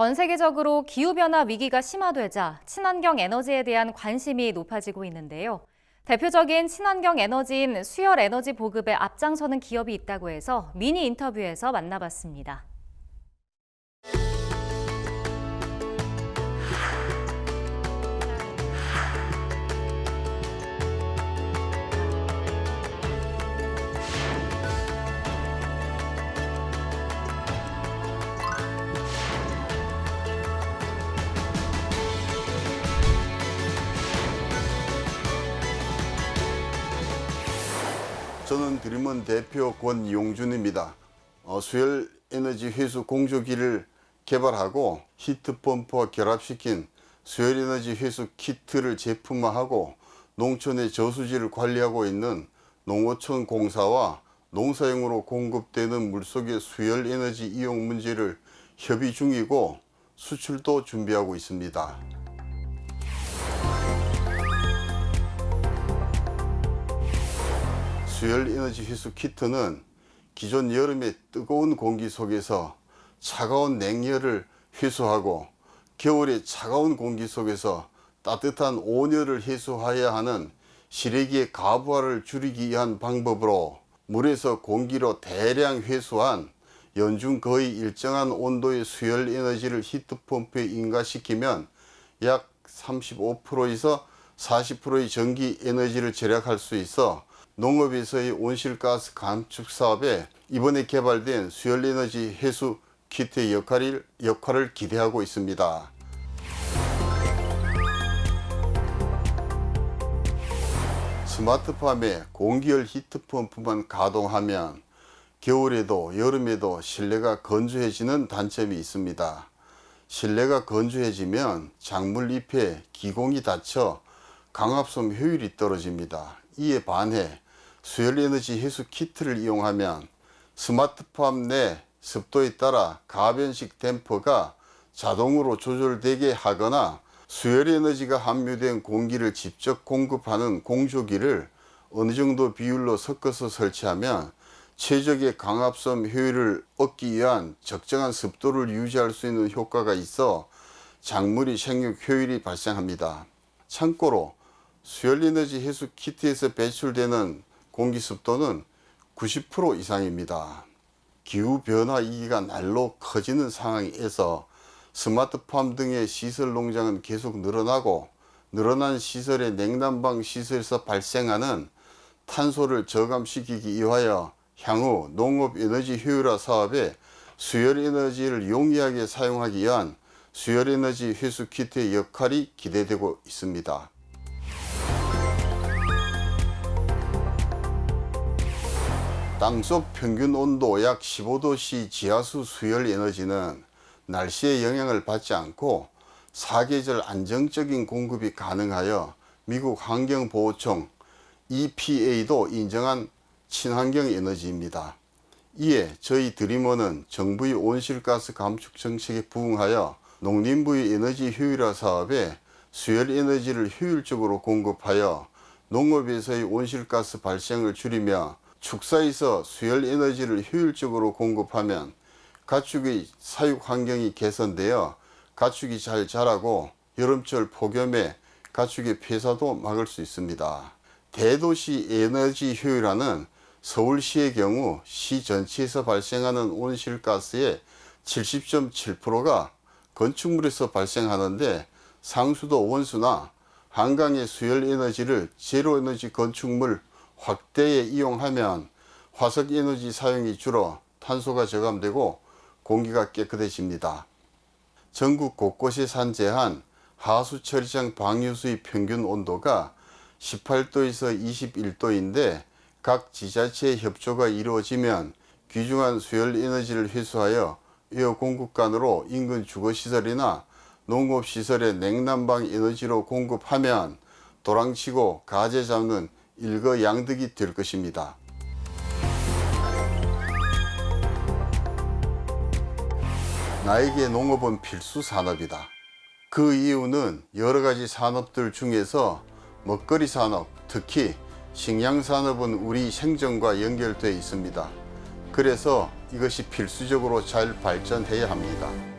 전 세계적으로 기후변화 위기가 심화되자 친환경 에너지에 대한 관심이 높아지고 있는데요. 대표적인 친환경 에너지인 수열 에너지 보급에 앞장서는 기업이 있다고 해서 미니 인터뷰에서 만나봤습니다. 저는 드림원 대표 권용준입니다. 어, 수열 에너지 회수 공조기를 개발하고 히트펌프와 결합시킨 수열 에너지 회수 키트를 제품화하고 농촌의 저수지를 관리하고 있는 농어촌 공사와 농사용으로 공급되는 물속의 수열 에너지 이용 문제를 협의 중이고 수출도 준비하고 있습니다. 수열 에너지 회수 키트는 기존 여름의 뜨거운 공기 속에서 차가운 냉열을 회수하고 겨울의 차가운 공기 속에서 따뜻한 온열을 해소해야 하는 실외기의 가부하를 줄이기 위한 방법으로 물에서 공기로 대량 회수한 연중 거의 일정한 온도의 수열 에너지를 히트펌프에 인가시키면 약 35%에서 40%의 전기 에너지를 절약할 수 있어 농업에서의 온실가스 감축 사업에 이번에 개발된 수열 에너지 해수 키트의 역할을, 역할을 기대하고 있습니다. 스마트팜에 공기열 히트펌프만 가동하면 겨울에도 여름에도 실내가 건조해지는 단점이 있습니다. 실내가 건조해지면 작물 잎에 기공이 닫혀 강압성 효율이 떨어집니다. 이에 반해 수열 에너지 해수 키트를 이용하면 스마트팜 내 습도에 따라 가변식 댐퍼가 자동으로 조절되게 하거나 수열 에너지가 함유된 공기를 직접 공급하는 공조기를 어느 정도 비율로 섞어서 설치하면 최적의 강압성 효율을 얻기 위한 적정한 습도를 유지할 수 있는 효과가 있어 작물이 생육 효율이 발생합니다. 참고로 수열 에너지 해수 키트에서 배출되는 공기 습도는 90% 이상입니다. 기후 변화 위기가 날로 커지는 상황에서 스마트팜 등의 시설 농장은 계속 늘어나고 늘어난 시설의 냉난방 시설에서 발생하는 탄소를 저감시키기 위하여 향후 농업 에너지 효율화 사업에 수열 에너지를 용이하게 사용하기 위한 수열 에너지 회수 키트의 역할이 기대되고 있습니다. 땅속 평균 온도 약 15도씨 지하수 수열 에너지는 날씨의 영향을 받지 않고 사계절 안정적인 공급이 가능하여 미국 환경보호청 EPA도 인정한 친환경 에너지입니다. 이에 저희 드리머는 정부의 온실가스 감축 정책에 부응하여 농림부의 에너지 효율화 사업에 수열 에너지를 효율적으로 공급하여 농업에서의 온실가스 발생을 줄이며 축사에서 수열 에너지를 효율적으로 공급하면 가축의 사육 환경이 개선되어 가축이 잘 자라고 여름철 폭염에 가축의 폐사도 막을 수 있습니다. 대도시 에너지 효율화는 서울시의 경우 시 전체에서 발생하는 온실가스의 70.7%가 건축물에서 발생하는데 상수도 원수나 한강의 수열 에너지를 제로 에너지 건축물 확대에 이용하면 화석 에너지 사용이 줄어 탄소가 저감되고 공기가 깨끗해집니다. 전국 곳곳에 산재한 하수 처리장 방류수의 평균 온도가 18도에서 21도인데 각 지자체의 협조가 이루어지면 귀중한 수열 에너지를 회수하여 에어 공급관으로 인근 주거시설이나 농업시설의 냉난방 에너지로 공급하면 도랑치고 가재 잡는 일거양득이 될 것입니다. 나에게 농업은 필수 산업이다. 그 이유는 여러 가지 산업들 중에서 먹거리 산업, 특히 식량 산업은 우리 생존과 연결되어 있습니다. 그래서 이것이 필수적으로 잘 발전해야 합니다.